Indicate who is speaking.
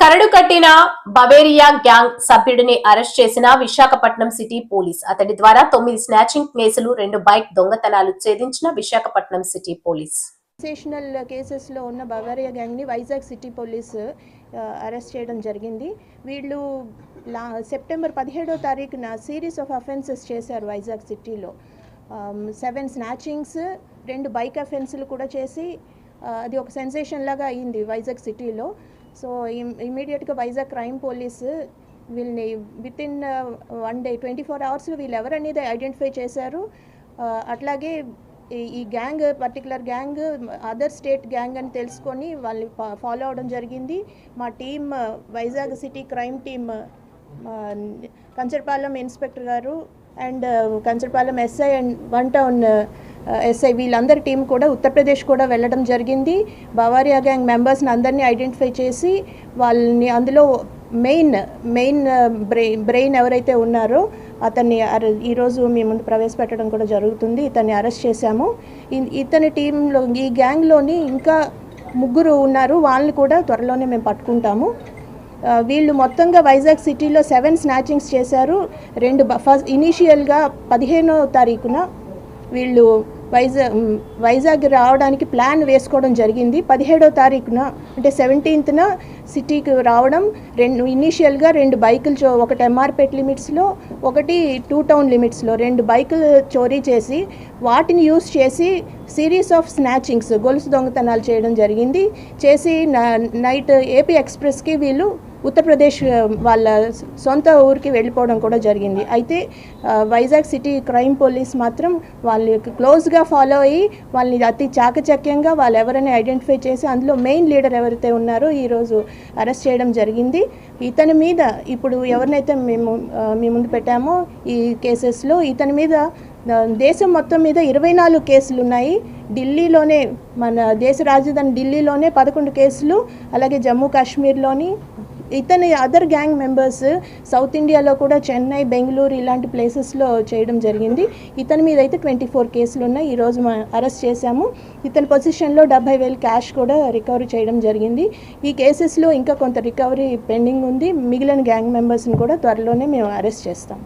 Speaker 1: కరడు కట్టిన Beauveria gang సభ్యుడిని arrest చేసిన Visakhapatnam city police. అతడి ద్వారా తొమ్మిది స్నాచింగ్ కేసులు రెండు బైక్ దొంగతనాలు ఛేదించిన విశాఖపట్నం సిటీ పోలీస్.
Speaker 2: సెన్సేషనల్ కేసెస్లో ఉన్న బవేరియా గ్యాంగ్ని వైజాగ్ సిటీ పోలీస్ అరెస్ట్ చేయడం జరిగింది. వీళ్ళు లా సెప్టెంబర్ పదిహేడో తారీఖున సిరీస్ ఆఫ్ అఫెన్సెస్ చేశారు వైజాగ్ సిటీలో. సెవెన్ స్నాచింగ్స్ రెండు బైక్ అఫెన్సులు కూడా చేసి అది ఒక సెన్సేషన్ లాగా అయ్యింది వైజాగ్ సిటీలో. సో ఇమీడియట్గా వైజాగ్ క్రైమ్ పోలీస్ వీళ్ళని with in one day twenty four అవర్స్లో వీళ్ళు ఎవరనేది ఐడెంటిఫై చేశారు. అట్లాగే ఈ- ఈ gang particular gang other state gang అని తెలుసుకొని వాళ్ళని ఫాలో అవడం జరిగింది. మా team Vizag city crime team Kancharpalem inspector గారు and Kancharpalem SI and one town SI వీళ్ళందరి టీం కూడా ఉత్తరప్రదేశ్ కూడా వెళ్ళడం జరిగింది. బవారియా గ్యాంగ్ మెంబర్స్ని అందరినీ ఐడెంటిఫై చేసి వాళ్ళని అందులో మెయిన్ మెయిన్ బ్రెయిన్ బ్రెయిన్ ఎవరైతే ఉన్నారో అతన్ని అర- ఈరోజు మీ ముందు ప్రవేశపెట్టడం కూడా జరుగుతుంది. ఇతన్ని అరెస్ట్ చేశాము. ఇతని టీంలో ఈ గ్యాంగ్లోని ఇంకా ముగ్గురు ఉన్నారు. వాళ్ళని కూడా త్వరలోనే మేము పట్టుకుంటాము. వీళ్ళు మొత్తంగా వైజాగ్ సిటీలో సెవెన్ స్నాచింగ్స్ చేశారు. రెండు ఫస్ట్ ఇనీషియల్గా పదిహేనో తారీఖున వీళ్ళు వైజాగ్ వైజాగ్ రావడానికి ప్లాన్ వేసుకోవడం జరిగింది. పదిహేడో తారీఖున అంటే సెవెంటీన్త్న సిటీకి రావడం రెండు ఇనీషియల్గా రెండు బైకులు చో ఒకటి ఎంఆర్పేట్ లిమిట్స్లో ఒకటి టూ టౌన్ లిమిట్స్లో రెండు బైకులు చోరీ చేసి వాటిని యూస్ చేసి సిరీస్ ఆఫ్ స్నాచింగ్స్ గొలుసు దొంగతనాలు చేయడం జరిగింది. చేసి నైట్ ఏపీ ఎక్స్ప్రెస్కి వీళ్ళు ఉత్తరప్రదేశ్ వాళ్ళ సొంత ఊరికి వెళ్ళిపోవడం కూడా జరిగింది. అయితే వైజాగ్ సిటీ క్రైమ్ పోలీస్ మాత్రం వాళ్ళని క్లోజ్గా ఫాలో అయ్యి వాళ్ళని అతి చాకచక్యంగా వాళ్ళు ఎవరైనా ఐడెంటిఫై చేసి అందులో మెయిన్ లీడర్ ఎవరైతే ఉన్నారో ఈరోజు అరెస్ట్ చేయడం జరిగింది. ఇతని మీద ఇప్పుడు ఎవరినైతే మేము మీ ముందు పెట్టామో ఈ కేసెస్లో ఇతని మీద దేశం మొత్తం మీద ఇరవై నాలుగు కేసులు ఉన్నాయి ఢిల్లీలోనే మన దేశ రాజధాని ఢిల్లీలోనే పదకొండు కేసులు అలాగే జమ్మూ కాశ్మీర్లోని ఇతని అదర్ గ్యాంగ్ మెంబర్స్ సౌత్ ఇండియాలో కూడా చెన్నై బెంగళూరు ఇలాంటి ప్లేసెస్లో చేయడం జరిగింది. ఇతని మీద అయితే ట్వంటీ ఫోర్ కేసులు ఉన్నాయి ఈరోజు మా అరెస్ట్ చేశాము. ఇతని పొజిషన్లో డెబ్బై వేలు క్యాష్ కూడా రికవరీ చేయడం జరిగింది. ఈ కేసెస్లో ఇంకా కొంత రికవరీ పెండింగ్ ఉంది. మిగిలిన గ్యాంగ్ మెంబర్స్ని కూడా త్వరలోనే మేము అరెస్ట్ చేస్తాం.